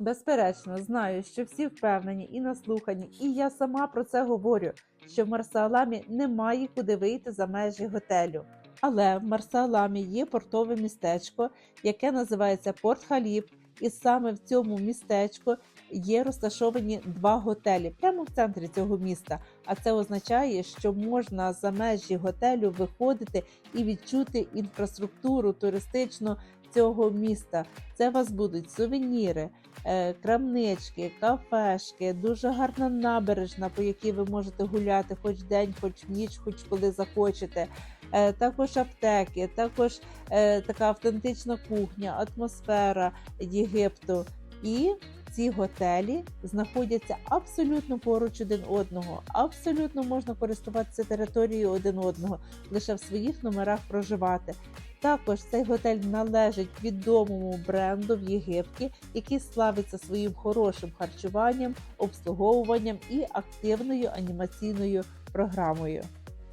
Безперечно, знаю, що всі впевнені і наслухані, і я сама про це говорю, що в Марсаламі немає куди вийти за межі готелю. Але в Марсаламі є портове містечко, яке називається Порт Халіб, і саме в цьому містечку є розташовані два готелі прямо в центрі цього міста. А це означає, що можна за межі готелю виходити і відчути інфраструктуру туристичну цього міста. Це у вас будуть сувеніри, е, крамнички, кафешки, дуже гарна набережна, по якій ви можете гуляти хоч день, хоч ніч, хоч коли захочете. Е, Також аптеки, також е, така автентична кухня, атмосфера Єгипту. І ці готелі знаходяться абсолютно поруч один одного. Абсолютно можна користуватися територією один одного, лише в своїх номерах проживати. Також цей готель належить відомому бренду в Єгипті, який славиться своїм хорошим харчуванням, обслуговуванням і активною анімаційною програмою.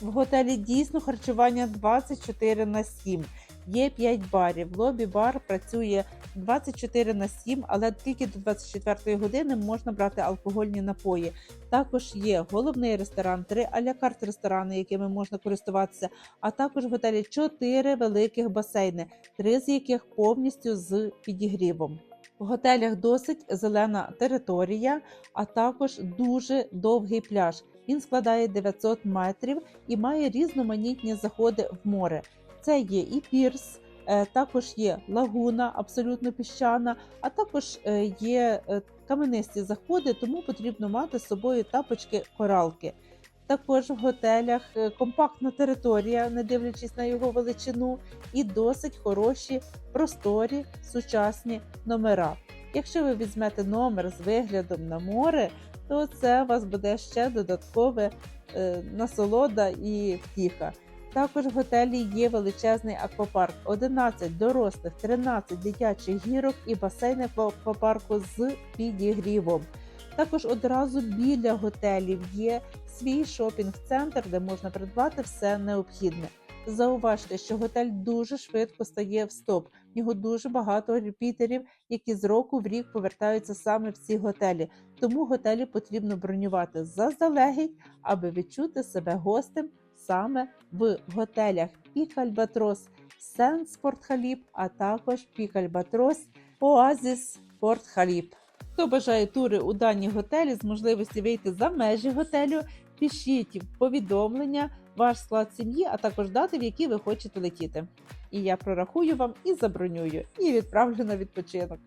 В готелі дійсно харчування 24 на 7. Є 5 барів. Лобі-бар працює 24 на 7, але тільки до 24 години можна брати алкогольні напої. Також є головний ресторан, три аля-карт ресторани, якими можна користуватися, а також в готелі 4 великих басейни, три з яких повністю з підігрівом. В готелях досить зелена територія, а також дуже довгий пляж. Він складає 900 метрів і має різноманітні заходи в море. Це є і пірс, е, також є лагуна, абсолютно піщана, а також е, є е, каменисті заходи, тому потрібно мати з собою тапочки коралки. Також в готелях компактна територія, не дивлячись на його величину, і досить хороші, просторі, сучасні номера. Якщо ви візьмете номер з виглядом на море, то це у вас буде ще додаткове е, насолода і втіха. Також в готелі є величезний аквапарк, 11 дорослих, 13 дитячих гірок і басейни по аквапарку з підігрівом. Також одразу біля готелів є свій шопінг-центр, де можна придбати все необхідне. Зауважте, що готель дуже швидко стає в стоп. В нього дуже багато репітерів, які з року в рік повертаються саме в ці готелі. Тому готелі потрібно бронювати заздалегідь, аби відчути себе гостем саме в готелях Пік Альбатрос, Сен Спорт Халіб, а також Пік Альбатрос, Оазіс Порт. Хто бажає тури у дані готелі з можливості вийти за межі готелю, пишіть повідомлення, ваш склад сім'ї, а також дати, в які ви хочете летіти. І я прорахую вам і забронюю, і відправлю на відпочинок.